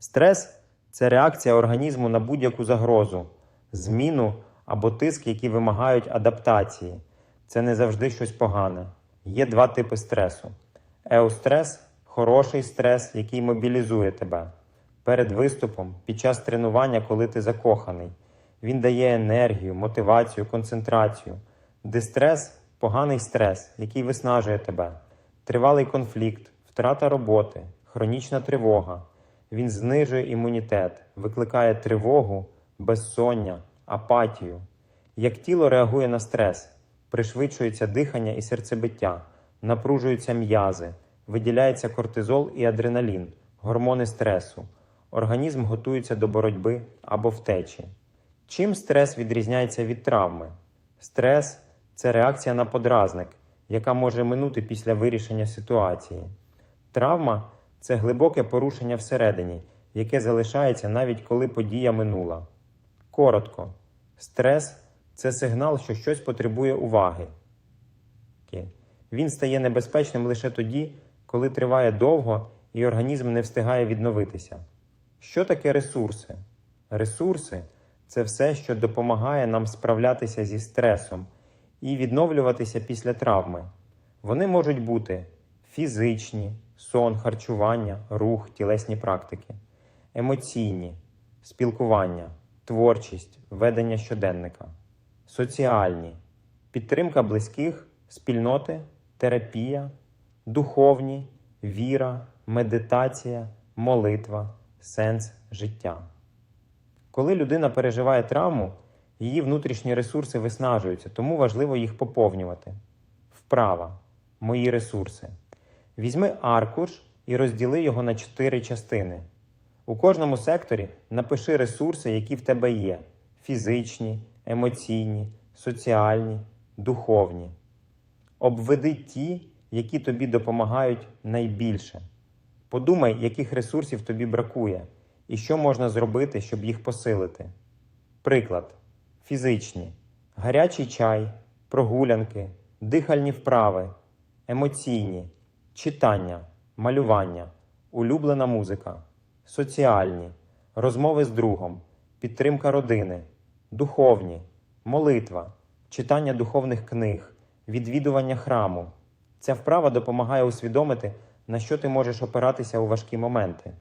Стрес це реакція організму на будь-яку загрозу, зміну або тиск, які вимагають адаптації. Це не завжди щось погане. Є два типи стресу: еустрес хороший стрес, який мобілізує тебе. Перед виступом, під час тренування, коли ти закоханий. Він дає енергію, мотивацію, концентрацію. Дистрес поганий стрес, який виснажує тебе. Тривалий конфлікт, втрата роботи, хронічна тривога. Він знижує імунітет, викликає тривогу, безсоння, апатію. Як тіло реагує на стрес, пришвидшується дихання і серцебиття, напружуються м'язи, виділяється кортизол і адреналін, гормони стресу. Організм готується до боротьби або втечі. Чим стрес відрізняється від травми? Стрес це реакція на подразник, яка може минути після вирішення ситуації. Травма це глибоке порушення всередині, яке залишається навіть коли подія минула. Коротко, стрес це сигнал, що щось потребує уваги. Він стає небезпечним лише тоді, коли триває довго і організм не встигає відновитися. Що таке ресурси? Ресурси це все, що допомагає нам справлятися зі стресом і відновлюватися після травми. Вони можуть бути фізичні, сон, харчування, рух, тілесні практики, емоційні, спілкування, творчість, ведення щоденника, соціальні, підтримка близьких, спільноти, терапія, духовні, віра, медитація, молитва, сенс життя. Коли людина переживає травму, її внутрішні ресурси виснажуються, тому важливо їх поповнювати. Вправа. Мої ресурси. Візьми аркуш і розділи його на чотири частини. У кожному секторі напиши ресурси, які в тебе є: фізичні, емоційні, соціальні, духовні. Обведи ті, які тобі допомагають найбільше. Подумай, яких ресурсів тобі бракує, і що можна зробити, щоб їх посилити. Приклад: фізичні, гарячий чай, прогулянки, дихальні вправи, емоційні, читання, малювання, улюблена музика, соціальні, розмови з другом, підтримка родини, духовні, молитва, читання духовних книг, відвідування храму. Ця вправа допомагає усвідомити, на що ти можеш опиратися у важкі моменти.